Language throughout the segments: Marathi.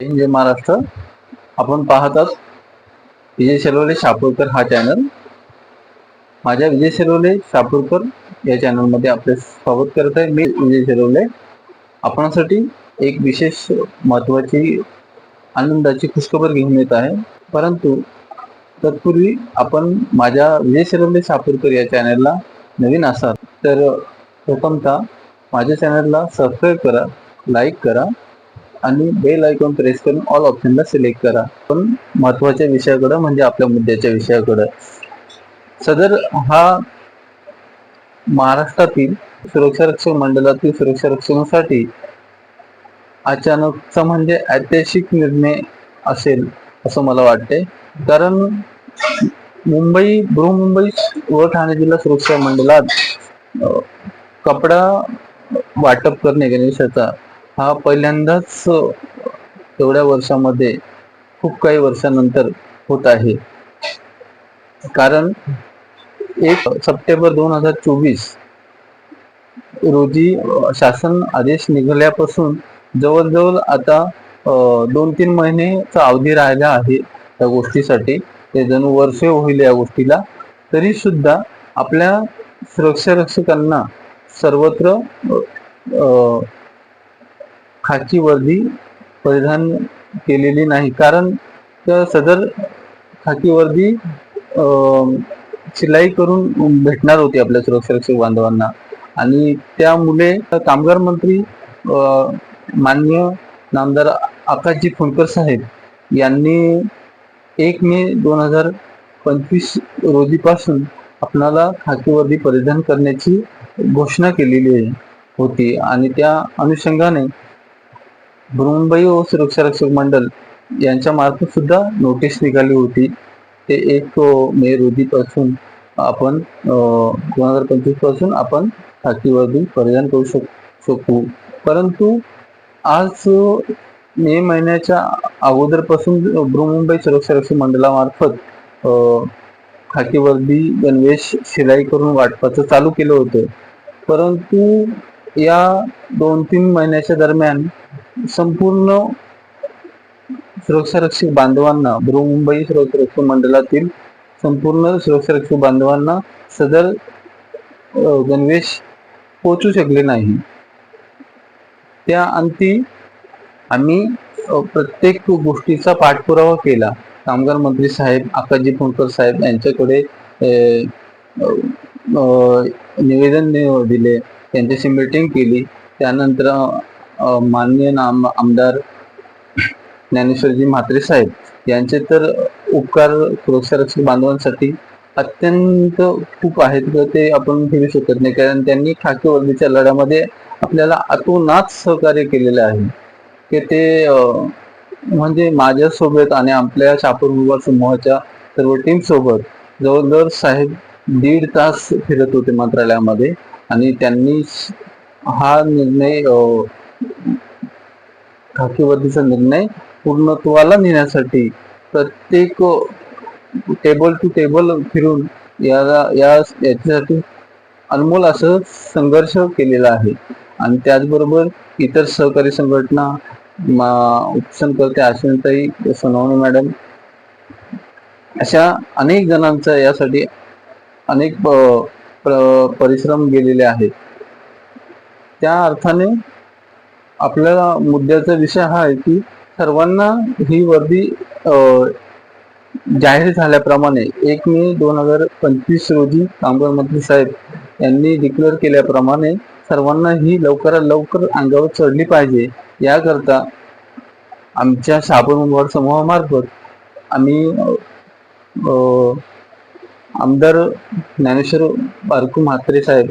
जय महाराष्ट्र आपण पाहतात विजय शिरोले शापूरकर हा चॅनल माझ्या विजय शिरोले शापूरकर या चॅनलमध्ये आपले स्वागत करत आहे. मी विजय शिरोले आपणासाठी एक विशेष महत्वाची आनंदाची खुशखबर घेऊन येत आहे. परंतु तत्पूर्वी आपण माझ्या विजय शिरोले शापूरकर या चॅनलला नवीन असाल तर प्रथमतः माझ्या चॅनलला सबस्क्राईब करा लाईक करा. आणि बेल आयकॉन प्रेस करून ऑल ऑप्शनला सिलेक्ट करा. पण महत्त्वाच्या विषयाकडे म्हणजे आपल्या मुद्द्याच्या विषयाकडे. सदर हा महाराष्ट्रातील सुरक्षा रक्षक मंडळातील सुरक्षा रक्षणासाठी अचानकचा म्हणजे ऐतिहासिक निर्णय असेल असं मला वाटते कारण मुंबई बृहमुंबई व ठाणे जिल्हा सुरक्षा मंडळात कपडा वाटप करणे गणेशाचा हा पहिल्यांदाच एवढ्या वर्षामध्ये खूप काही वर्षानंतर होत आहे. कारण एक सप्टेंबर दोन हजार चोवीस रोजी शासन आदेश निघाल्यापासून जवळजवळ आता दोन तीन महिनेचा अवधी राहिला आहे त्या गोष्टीसाठी. ते जणू वर्ष होईल या गोष्टीला. तरी सुद्धा आपल्या सुरक्षा रक्षकांना सर्वत्र खाकी वर्दी परिधान केलेली नाही. कारण त्या सदर खाकी वर्दी शिलाई करून भेटणार होती आपल्या सुरक्षारक्षक बांधवांना. आणि त्यामुळे कामगार मंत्री मान्य नामदार आकाशजी फुंडकर साहेब यांनी एक मे दोन हजार पंचवीस रोजीपासून आपणाला खाकी वर्दी परिधान करण्याची घोषणा केलेली आहे होती. आणि त्या अनुषंगाने बृहन्मुंबई व सुरक्षा रक्षक मंडळ यांच्या मार्फत सुद्धा नोटीस निघाली होती. ते एक मे मे रोजीपासून आपण दोन हजार पंचवीसपासून आपण खाकीवर्दी परिधान करू शक शकू. परंतु आज मे महिन्याच्या अगोदरपासून बृहमुंबई सुरक्षा रक्षक मंडळामार्फत अ, खाकीवर्दी गणवेश शिलाई करून वाटपाचं चालू केलं होतं. परंतु या दोन तीन महिन्याच्या दरम्यान संपूर्ण सुरक्षा रक्षक बांधवांना बृहमुंबई सुरक्षारक्षक मंडळातील संपूर्ण सुरक्षारक्षक बांधवांना सदर गणवेश पोचू शकले नाही. त्या अंती आम्ही प्रत्येक गोष्टीचा पाठपुरावा केला. कामगार मंत्री साहेब आकाशजी फुंडकर साहेब यांच्याकडे निवेदन दिले. त्यांच्याशी मीटिंग केली. त्यानंतर माननीय नाम आमदार ज्ञानेश्वरजी म्हात्रे साहेब यांचे तर उपकार सुरक्षारक्षक बांधवांसाठी अत्यंत खूप आहेत. ते आपण ठेवू शकत नाही. कारण त्यांनी खाकी वर्दीच्या लढ्यामध्ये आपल्याला अतोनात सहकार्य केलेले आहे. की ते म्हणजे माझ्यासोबत आणि आपल्या शापूर विभाग समूहाच्या सर्व टीम सोबत जवळजवळ साहेब दीड तास फिरत होते मंत्रालयामध्ये आणि त्यांनी हा निर्णय खाकीवरतीचा निर्णय पूर्णत्वाला नेण्यासाठी प्रत्येक टेबल टू टेबल फिरून याला या याच्यासाठी अनमोल असं संघर्ष केलेला आहे. आणि त्याचबरोबर इतर सहकारी संघटना मा- उपसनकर्ते आशिनताई सोनवणे मॅडम अशा अनेक जणांचा यासाठी अनेक प्र- परिश्रम गेलेले आहेत. त्या अर्थाने आपल्या मुद्द्याचा विषय हा आहे की सर्वांना ही वर्दी जाहीर झाल्याप्रमाणे एक मे दोन हजार पंचवीस रोजी कामगार मंत्री साहेब यांनी डिक्लेअर केल्याप्रमाणे सर्वांना ही लवकरात लवकर अंगावर चढली पाहिजे. याकरता आमच्या शाबून वार्ड समूहामार्फत आम्ही आमदार ज्ञानेश्वर बारकू म्हात्रे साहेब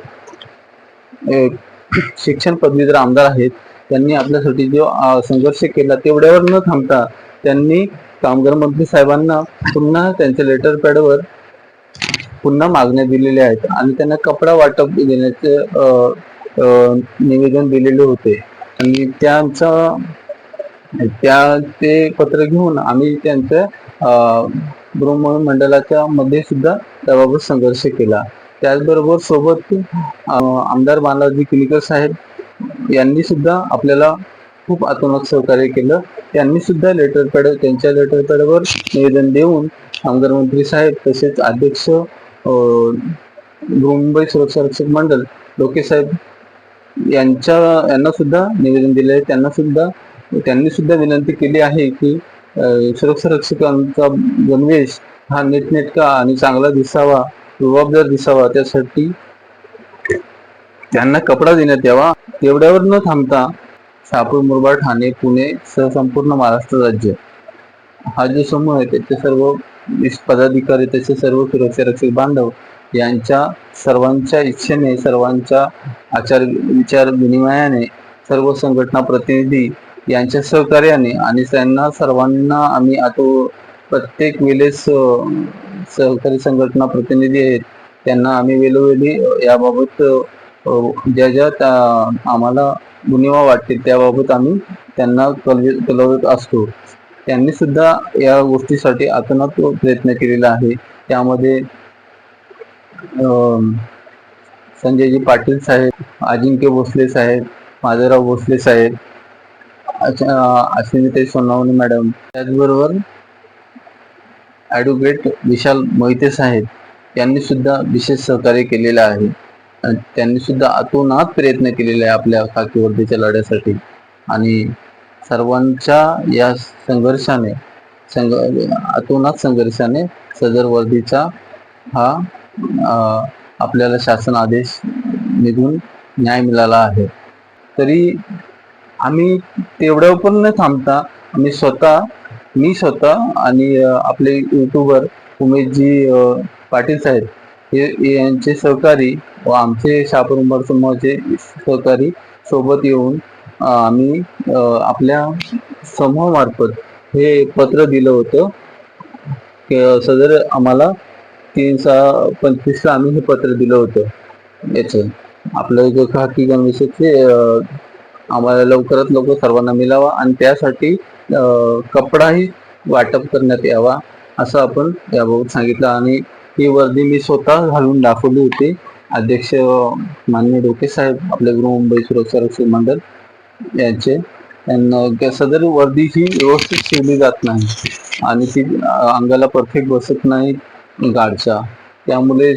शिक्षण पदवीधर आमदार आहेत. त्यांनी आपल्यासाठी जो संघर्ष केला तेवढ्यावर न थांबता त्यांनी कामगार मंत्री साहेबांना पुन्हा त्यांच्या लेटर पॅडवर पुन्हा मागण्या दिलेल्या आहेत आणि त्यांना कपडा वाटप देण्याचे निवेदन दिलेले होते. आणि त्यांचा त्या ते पत्र घेऊन आम्ही त्यांच्या अ, ब्रह्म मंडळाच्या मध्ये सुद्धा त्याबाबत संघर्ष केला. त्याचबरोबर सोबत आमदार बालाजी किनीकर साहेब यांनी सुद्धा आपल्याला खूप आतोनात सहकार्य केलं. त्यांनी सुद्धा लेटर पॅड त्यांच्या लेटर पॅडवर निवेदन देऊन आमदार मंत्री साहेब तसेच अध्यक्ष मुंबई सुरक्षा रक्षक मंडळ लोकेसाहेब यांच्या यांना सुद्धा निवेदन दिले आहे. त्यांना सुद्धा त्यांनी सुद्धा विनंती केली आहे की सुरक्षा रक्षकांचा गणवेश हा नीटनेटका आणि चांगला दिसावा जबाबदार दिसावा. त्यासाठी त्यांना कपडा देण्यात यावा तेवढ्यावर न थांबता शापूर मुरबाड ठाणे पुणे सह संपूर्ण महाराष्ट्र राज्य. हा जो समूह आहे त्याचे सर्व पदाधिकारी त्याचे सर्व सुरक्षा रक्षक बांधव यांच्या सर्वांच्या इच्छेने सर्वांच्या आचार विचार विनिमयाने सर्व संघटना प्रतिनिधी यांच्या सहकार्याने आणि त्यांना सर्वांना आम्ही आता प्रत्येक वेळेस सहकारी संघटना प्रतिनिधी आहेत त्यांना आम्ही वेळोवेळी याबाबत ज्या ज्या त्या- आम्हाला उणिवा वाटते त्याबाबत आम्ही त्यांना कळवी- कळवत असतो. त्यांनी सुद्धा या गोष्टीसाठी आतनात प्रयत्न केलेला आहे. त्यामध्ये संजयजी पाटील साहेब अजिंक्य भोसले साहेब माधवराव भोसले साहेब अश्विनीताई सोनावणे मॅडम त्याचबरोबर ॲडव्होकेट विशाल मोहिते साहेब यांनी सुद्धा विशेष सहकार्य केलेलं आहे. त्यांनी सुद्धा अतोनात प्रयत्न केलेले आहे आपल्या खाकी वर्दीच्या लढ्यासाठी. आणि सर्वांच्या या संघर्षाने संघ अतोनात संघर्षाने सदर वर्दीचा हा आपल्याला शासन आदेश निघून न्याय मिळाला आहे. तरी आम्ही तेवढ्यावर पण न थांबता आम्ही स्वतः मी स्वतः आणि आपले युट्यूबर उमेशजी पाटील साहेब हे यांचे सहकारी व आमचे शापरुंबर समूहाचे सहकारी सोबत येऊन आम्ही आपल्या समूहामार्फत हे पत्र दिलं होतं. सदर आम्हाला तीन सहा पंचवीसला आम्ही हे पत्र दिलं होतं. याचं. आपलं जो खाकी गणवेशाचे आम्हाला लवकरात लवकर सर्वांना मिळावा आणि त्यासाठी कपडाही वाटप करण्यात यावा असं आपण याबाबत सांगितलं. आणि ही वर्दी मी स्वतः घालून दाखवली होती. अध्यक्ष माननीय डोके साहेब आपले गृहमुंबई सुरक्षा रक्षक मंडळ यांचे. त्यांना सदर वर्दी ही व्यवस्थित शिवली जात नाही. आणि ती अंगाला परफेक्ट बसत नाही गाडच्या. त्यामुळे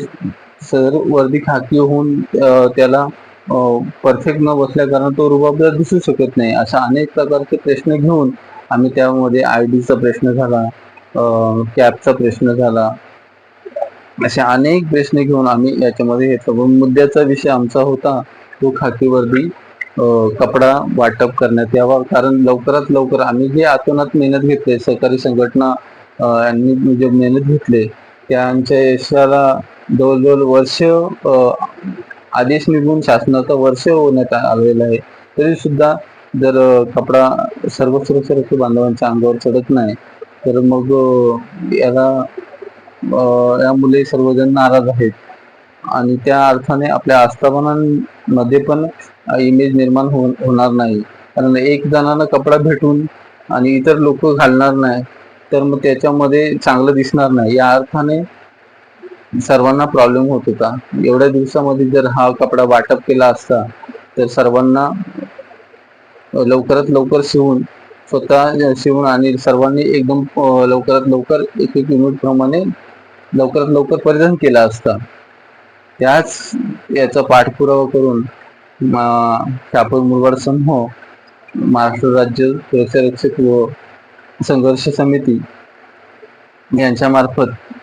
सदर वर्दी खाकी होऊन त्याला परफेक्ट न बसल्या कारण तो रुबाबदार दिसू शकत नाही. अशा अनेक प्रकारचे प्रश्न घेऊन आम्ही त्यामध्ये आय डीचा प्रश्न झाला कॅबचा प्रश्न झाला असे अनेक प्रश्न घेऊन आम्ही याच्यामध्ये घेतलो मुद्द्याचा विषय आमचा होता तो खाकीवरती कपडा वाटप करण्यात यावा. कारण लवकरात लवकर आम्ही जे आतोनात मेहनत घेतले सहकारी संघटना यांनी जे मेहनत घेतले त्यांच्या यशाला जवळजवळ वर्ष आदेश निघून शासनाचा वर्ष होण्यात आलेलं आहे. तरी सुद्धा जर कपडा सर्व सुरक्षा बांधवांच्या अंगावर चढत नाही तर मग याला यामुळे सर्वजण नाराज आहेत. आणि त्या अर्थाने आपल्या आस्थापनांमध्ये पण इमेज निर्माण हो-, होणार नाही. कारण एक जणांना कपडा भेटून आणि इतर लोक घालणार नाही तर मग त्याच्यामध्ये चांगलं दिसणार नाही. या अर्थाने सर्वांना प्रॉब्लेम होत होता. एवढ्या दिवसामध्ये जर हा कपडा वाटप केला असता तर सर्वांना लवकरात लवकर शिवून स्वतः शिवून आणि सर्वांनी एकदम लवकरात लवकर एक एक युनिट प्रमाणे लवकरात लवकर परिधान केला असता. त्याच याचा पाठपुरावा करून मा- शापूर समूह महाराष्ट्र राज्य सुरक्षारक्षक व संघर्ष समिती यांच्या मार्फत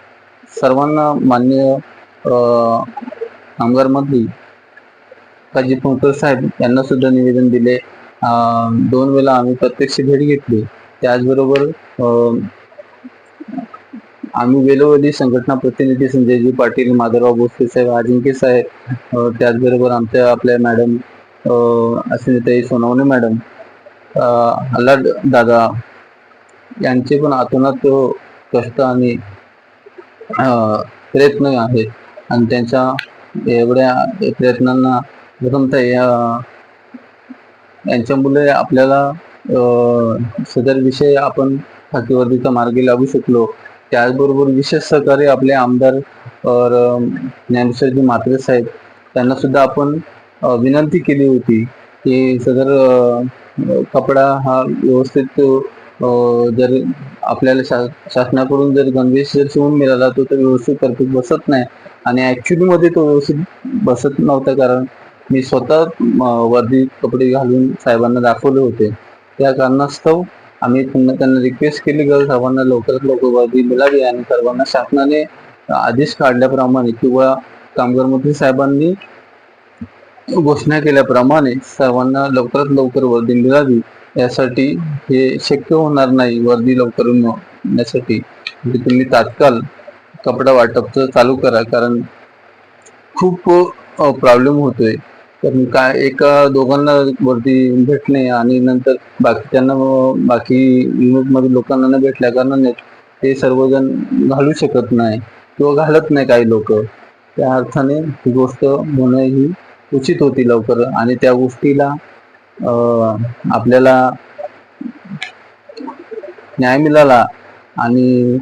सर्वांना मान्य अं, कामगार मंत्री काजी साहेब यांना सुद्धा निवेदन दिले. अं, दोन वेळा आम्ही प्रत्यक्ष भेट घेतली. त्याचबरोबर अं, आम्ही वेळोवेळी संघटना प्रतिनिधी संजयजी पाटील माधवराव भोसले साहेब अजिंक्य साहेब त्याचबरोबर आमच्या आपल्या मॅडम अश्विनीताई सोनवणे मॅडम अल्लाड दादा यांचे पण आतोनात कष्ट आणि प्रयत्न आहेत आणि त्यांच्या एवढ्या प्रयत्नांना प्रथमतः या यांच्यामुळे आपल्याला अं, सदर विषय आपण खाकीवर्दीचा मार्गी लागू शकलो. त्याचबरोबर विशेष सहकार्य आपले आमदार अं, ज्ञानेश्वरजी म्हात्रे साहेब त्यांना सुद्धा आपण विनंती केली होती की सदर कपडा हा व्यवस्थित जर आपल्याला शा शासनाकडून जर गणवेश जर शिवून मिळाला तो तर व्यवस्थित परफेक्ट बसत नाही. आणि ऍक्च्युअली मध्ये तो व्यवस्थित बसत नव्हता कारण मी स्वतः वर्दी कपडे घालून साहेबांना दाखवले होते. त्या कारणास्तव आम्ही पुन्हा त्यांना रिक्वेस्ट केली की सर्वांना लवकरात लवकर वर्दी मिळावी आणि सर्वांना शासनाने आदेश काढल्याप्रमाणे किंवा कामगार मंत्री साहेबांनी घोषणा केल्याप्रमाणे सर्वांना लवकरात लवकर वर्दी मिळावी यासाठी हे शक्य होणार नाही वर्दी लवकर मिळण्यासाठी म्हणजे तुम्ही तात्काळ कपडा वाटपचं चालू करा कारण खूप प्रॉब्लेम होतोय. तर काय एका दोघांना वरती भेटणे आणि नंतर बाकीच्यांना बाकी युनिटमध्ये लोकांना न भेटल्या कारणाने ते सर्वजण घालू शकत नाही किंवा घालत नाही काही लोक. त्या अर्थाने ही गोष्ट होणं ही उचित होती लवकर आणि त्या गोष्टीला आपल्याला न्याय मिळाला आणि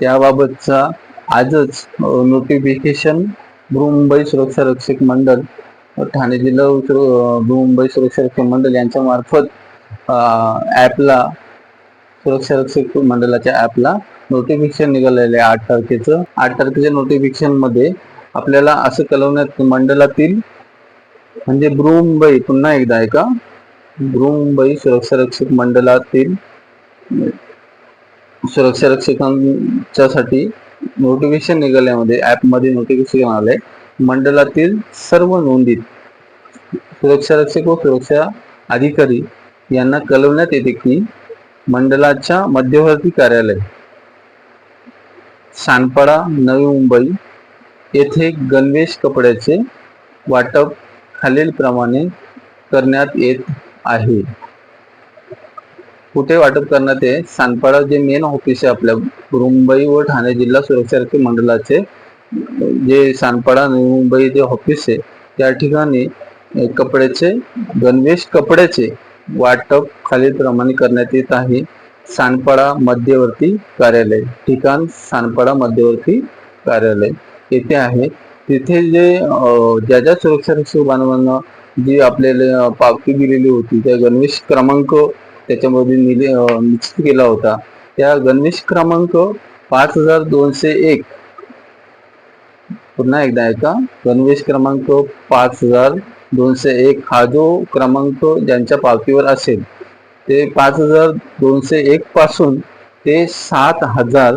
त्याबाबतचा आजच नोटिफिकेशन मुंबई सुरक्षा रक्षक मंडळ ठाणे जिल्हा मुंबई सुरक्षा रक्षक मंडळ यांच्या मार्फत ॲपला सुरक्षा रक्षक मंडळाच्या ॲपला नोटिफिकेशन निघालेलं आहे आठ तारखेचं. आठ तारखेच्या नोटिफिकेशनमध्ये आपल्याला असं कळवण्यात मंडळातील म्हणजे मुंबई पुन्हा एकदा आहे का मुंबई सुरक्षा रक्षक मंडळातील सुरक्षा रक्षकांच्यासाठी नोटिफिकेशन निघाल्यामध्ये ॲपमध्ये नोटिफिकेशन आलंय. मंडळातील सर्व नोंदीत सुरक्षा रक्षक व सुरक्षा अधिकारी यांना कळवण्यात येते की मंडळाच्या मध्यवर्ती कार्यालय सानपाडा नवी मुंबई येथे गणवेश कपड्याचे वाटप खालीलप्रमाणे करण्यात येत आहे. कुठे वाटप करण्यात आहे सानपाडा जे मेन ऑफिस आहे आपल्या मुंबई व ठाणे जिल्हा सुरक्षा मंडळाचे जे सानपाडा नवी मुंबई जे ऑफिस आहे त्या ठिकाणी कपड्याचे गणवेश कपड्याचे वाटप खालीलप्रमाणे करण्यात येत आहे. सानपाडा मध्यवर्ती कार्यालय ठिकाण सानपाडा मध्यवर्ती कार्यालय येथे आहे. तिथे जे ज्या ज्या सुरक्षा रक्षक बांधवांना जी आपल्याला पावती दिलेली होती त्या गणवेश क्रमांक त्याच्यामध्ये निश्चित केला होता. त्या गणवेश क्रमांक पाच हजार दोनशे एक पुन्हा एकदा ऐका. गणवेश क्रमांक पाच हजार दोनशे एक हा जो क्रमांक ज्यांच्या पावतीवर असेल ते पाच हजार दोनशे एक पासून ते सात हजार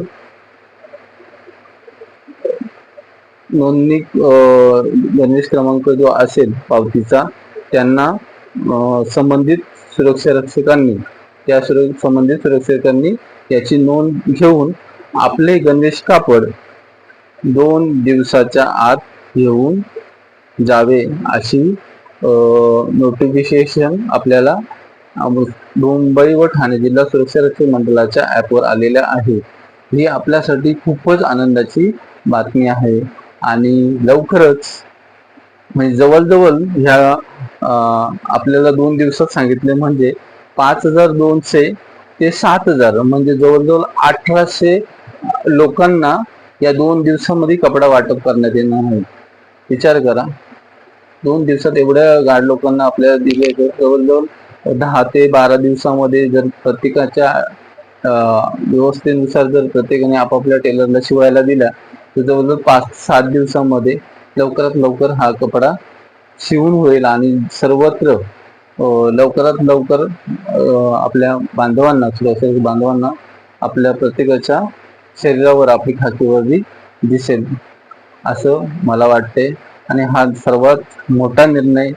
नोंदणी अं, गणवेश क्रमांक जो असेल पावतीचा त्यांना संबंधित सुरक्षा रक्षकांनी त्या सुर संबंधित सुरक्षकांनी याची नोंद घेऊन आपले गणवेश कापड दोन दिवसाच्या आत येऊन जावे अशी नोटिफिकेशन आपल्याला मुंबई व ठाणे जिल्हा सुरक्षा रक्षक मंडळाच्या ॲपवर आलेल्या आहे. ही आपल्यासाठी खूपच आनंदाची बातमी आहे. आणि लवकरच म्हणजे जवळजवळ ह्या आपल्याला दोन दिवसात सांगितले म्हणजे पाच हजार दोनशे ते सात हजार म्हणजे जवळजवळ अठराशे लोकांना या दोन दिवसामध्ये कपडा वाटप करण्यात येणार आहे. विचार करा. दोन दिवसात एवढ्या गाड लोकांना आपल्याला दिले जवळजवळ दहा ते बारा दिवसामध्ये जर प्रत्येकाच्या अं, व्यवस्थेनुसार जर प्रत्येकाने आपापल्या टेलरला शिवायला दिला तर जवळजवळ पाच सात दिवसामध्ये लवकरात लवकर हा कपडा शिवून होईल आणि सर्वत्र लवकरात लवकर आपल्या बांधवांना सुरक्षा बांधवांना आपल्या प्रत्येकाच्या शरीरावर आपली खाकीवर्दी दिसेल असं मला वाटते आणि हा सर्वात मोठा निर्णय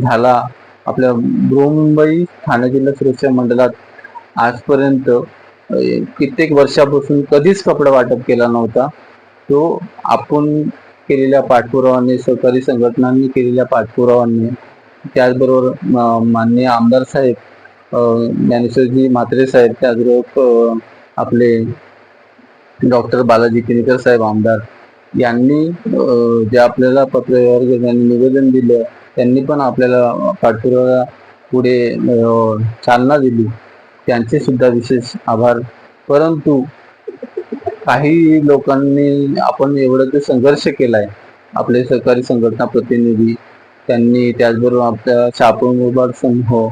झाला आपल्या बृहमुंबई ठाणे जिल्हा सुरक्षा मंडळात आजपर्यंत. कित्येक वर्षापासून कधीच कपडा वाटप केला नव्हता. तो आपण केलेल्या पाठपुरावाने सहकारी संघटनांनी केलेल्या पाठपुरावाने त्याचबरोबर माननीय आमदार साहेब ज्ञानेश्वरजी म्हात्रे साहेब त्याचबरोबर आपले डॉक्टर बालाजी किनीकर साहेब आमदार यांनी जे आपल्याला पत्रव्यवहार त्यांनी निवेदन दिलं त्यांनी पण आपल्याला पाठपुरावा पुढे चालना दिली. त्यांचे सुद्धा विशेष आभार. परंतु काही लोकांनी आपण एवढं ते संघर्ष केलाय. आपले सहकारी संघटना प्रतिनिधी त्यांनी त्याचबरोबर आपल्या शापूर मुरबाड समूह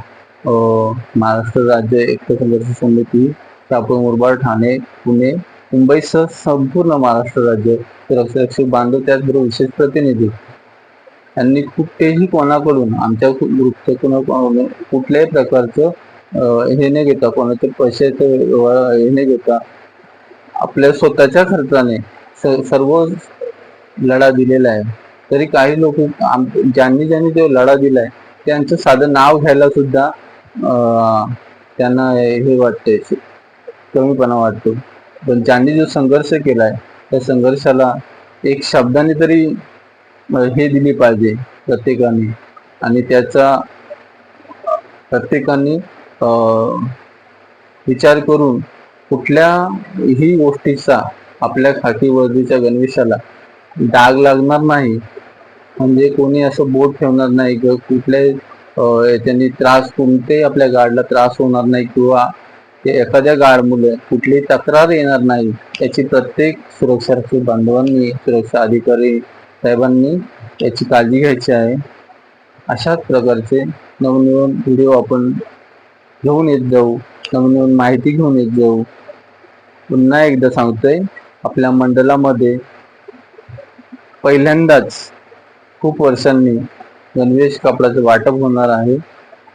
अं, महाराष्ट्र राज्य एकता संघर्ष समिती शापूर मुरबाड ठाणे पुणे मुंबईसह संपूर्ण महाराष्ट्र राज्य रक्षक बांधव त्याचबरोबर विशेष प्रतिनिधी. यांनी कुठेही कोणाकडून आमच्या ग्रुपचं कोणा कुठल्याही प्रकारचं हे न घेता कोणाचे पैशाचे हे न घेता आपल्या स्वतःच्या खर्चाने सर्व लढा दिलेला आहे. तरी काही लोक ज्यांनी ज्यांनी तो लढा दिलाय त्यांचं साधं नाव घ्यायला सुद्धा अं, त्यांना हे वाटते कमीपणा वाटतो पण ज्यांनी जो संघर्ष केलाय त्या संघर्षाला एक शब्दाने तरी हे दिली पाहिजे प्रत्येकाने. आणि त्याचा प्रत्येकाने विचार करून कुठल्याही गोष्टीचा आपल्या खाकी वर्दीच्या गणवेशाला डाग लागणार नाही. म्हणजे कोणी असं बोट ठेवणार नाही किंवा कुठल्याही त्यांनी त्रास कोणते आपल्या गाडला त्रास होणार नाही किंवा की एखाद्या गाडमुळे मुले तक्रार येणार नाही याची प्रत्येक सुरक्षार्थी बांधवांनी सुरक्षा अधिकारी साहेबांनी याची काळजी घ्यायची आहे. अशाच प्रकारचे नवनवीन व्हिडिओ आपण घेऊन येत जाऊ नवनवीन माहिती घेऊन येत जाऊ. पुन्हा एकदा सांगतोय आपल्या मंडळामध्ये पहिल्यांदाच खूप वर्षांनी गणवेश कापडाचं वाटप होणार आहे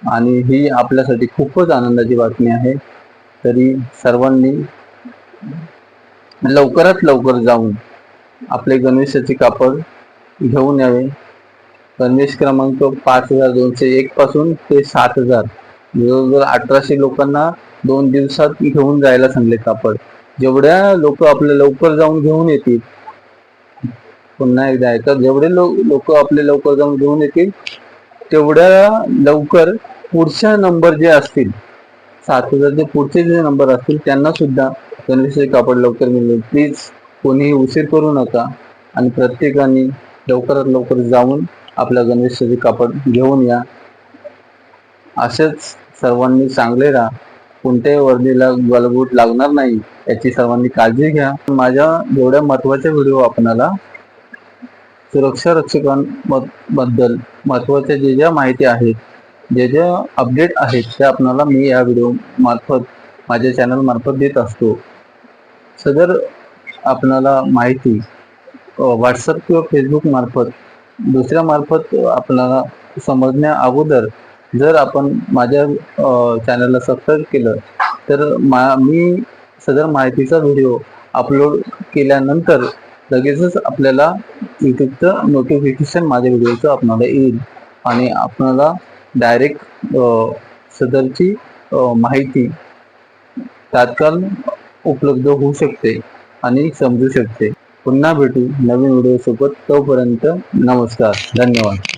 आणि ही आपल्यासाठी खूपच आनंदाची बातमी आहे. तरी सर्वांनी लवकरात लवकर जाऊन आपले गणवेशाचे कापड घेऊन यावे. गणवेश क्रमांक पाच हजार दोनशे एक पासून ते सात हजार. जवळजवळ अठराशे लोकांना दोन दिवसात घेऊन जायला सांगले कापड. जेवढ्या लोक आपले लवकर जाऊन घेऊन येतील पुन्हा एकदा आहे तर जेवढे लोक आपले लवकर जाऊन घेऊन येतील तेवढ्या लवकर पुढच्या नंबर जे असतील सात हजार हजारचे पुढचे जे नंबर असतील त्यांना सुद्धा गणेशाचे कापड लवकर मिळेल. प्लीज कोणीही उशीर करू नका आणि प्रत्येकाने लवकरात लवकर जाऊन आपल्या गणेशाचे कापड घेऊन या. असेच सर्वांनी चांगले राहा. कोणत्याही वर्दीला गलबूट लागणार नाही याची सर्वांनी काळजी घ्या. माझ्या जेवढ्या महत्त्वाच्या व्हिडिओ आपणाला सुरक्षा रक्षकांबद्दल महत्त्वाच्या जे ज्या माहिती आहेत जे ज्या अपडेट आहेत त्या आपणाला मी या व्हिडिओ मार्फत माझ्या चॅनल मार्फत देत असतो. सदर आपणाला माहिती व्हॉट्सअप किंवा फेसबुक मार्फत दुसऱ्या मार्फत आपल्याला समजण्या अगोदर जर आपण माझ्या चॅनलला सबस्क्राईब केलं तर मा मी सदर माहितीचा व्हिडिओ अपलोड केल्यानंतर लगेचच आपल्याला यूट्यूबचं नोटिफिकेशन माझ्या व्हिडिओचं आपणाला येईल. आणि आपणाला डायरेक्ट सदरची माहिती तात्काळ उपलब्ध होऊ शकते आणि समजू शकते. पुन्हा भेटू नवीन व्हिडिओसोबत. तोपर्यंत नमस्कार. धन्यवाद.